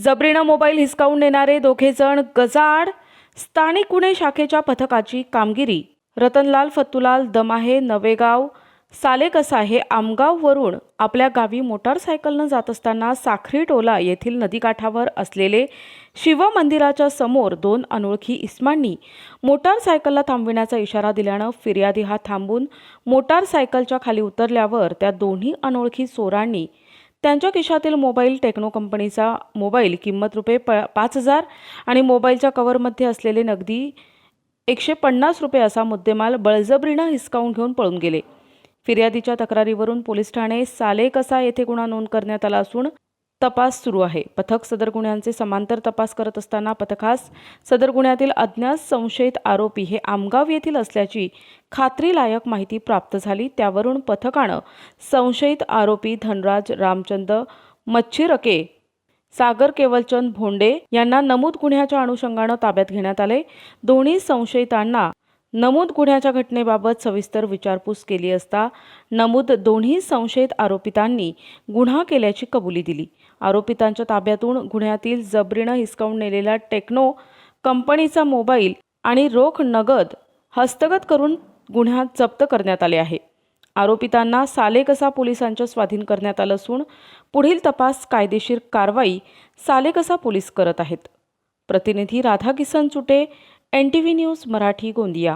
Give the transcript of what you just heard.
जबरीनं mobile हिसकावून नेणारे दोघेजण गजाआड स्थानिक गुन्हे शाखेच्या पथकाची कामगिरी. रतनलाल फत्तुलाल दमाहे नवेगाव सालेकसा हे आमगाववरून आपल्या गावी मोटारसायकलनं जात असताना साखरी टोला येथील नदीकाठावर असलेले शिव मंदिराच्या समोर दोन अनोळखी इस्मांनी मोटारसायकलला थांबविण्याचा इशारा दिल्यानं फिर्यादी हा थांबून मोटारसायकलच्या खाली उतरल्यावर त्या दोन्ही अनोळखी चोरांनी त्यांच्या खिशातील मोबाईल टेक्नो कंपनीचा मोबाईल किंमत रुपये प पाच हजार आणि मोबाईलच्या कव्हरमध्ये असलेले नगदी एकशे पन्नास रुपये असा मुद्देमाल बळजबरीनं हिसकावून घेऊन पळून गेले. फिर्यादीच्या तक्रारीवरून पोलीस ठाणे सालेकसा येथे गुन्हा नोंद करण्यात आला असून तपास सुरू आहे. पथक सदर गुन्ह्यांचे समांतर तपास करत असताना पथकास सदर गुन्ह्यातील अज्ञात संशयित आरोपी हे आमगाव येथील असल्याची खात्रीलायक माहिती प्राप्त झाली. त्यावरून पथकानं संशयित आरोपी धनराज रामचंद मच्छिरके सागर केवलचंद भोंडे यांना नमूद गुन्ह्याच्या अनुषंगानं ताब्यात घेण्यात आले. दोन्ही संशयितांना नमूद गुन्ह्याच्या घटनेबाबत सविस्तर विचारपूस केली असता नमूद दोन्ही संशयित आरोपितांनी गुन्हा केल्याची कबुली दिली. आरोपितांच्या ताब्यातून गुन्ह्यातील जबरीनं हिसकावून नेलेला टेक्नो कंपनीचा मोबाईल आणि रोख नगद हस्तगत करून गुन्ह्यात जप्त करण्यात आले आहे. आरोपितांना सालेकसा पोलिसांच्या स्वाधीन करण्यात आलं असून पुढील तपास कायदेशीर कारवाई सालेकसा पोलीस करत आहेत. प्रतिनिधी Radha Kisan Chute N T V news Marathi Gondia.